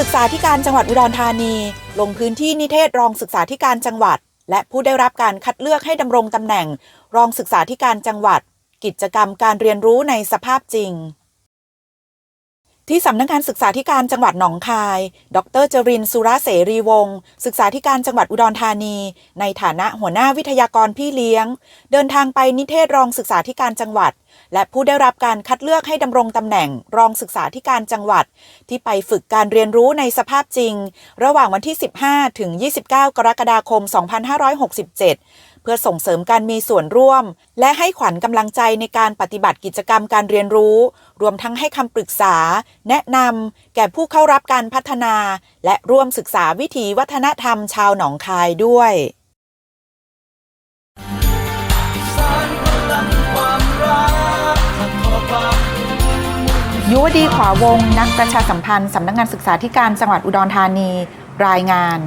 ศึกษาธิการจังหวัดอุดรธานี ลงพื้นที่นิเทศรองศึกษาธิการจังหวัด และผู้ได้รับการคัดเลือกให้ดำรงตำแหน่ง รองศึกษาธิการจังหวัด กิจกรรมการเรียนรู้ในสภาพจริง ที่สำนักงานศึกษาธิการจังหวัดหนองคาย ดรจรินทร์สุรเสรีวงศ์ศึกษาธิการจังหวัดอุดรธานี ในฐานะหัวหน้าวิทยากรพี่เลี้ยง เดินทางไปนิเทศรองศึกษาธิการจังหวัด และผู้ได้รับการคัดเลือกให้ดำรงตำแหน่งรองศึกษาธิการจังหวัด ที่ไปฝึกการเรียนรู้ในสภาพจริง ระหว่างวันที่ 15 ถึง 29 กรกฎาคม 2567 เพื่อส่งเสริมการมีส่วนร่วม และให้ขวัญกำลังใจในการปฏิบัติกิจกรรมการเรียนรู้ รวมทั้งให้คำปรึกษา แนะนำแก่ผู้เข้ารับการพัฒนา และร่วมศึกษาวิถีวัฒนธรรมชาวหนองคายด้วยยุวดีขวาวง นักประชาสัมพันธ์ สำนักงานศึกษาธิการจังหวัดอุดรธานี รายงาน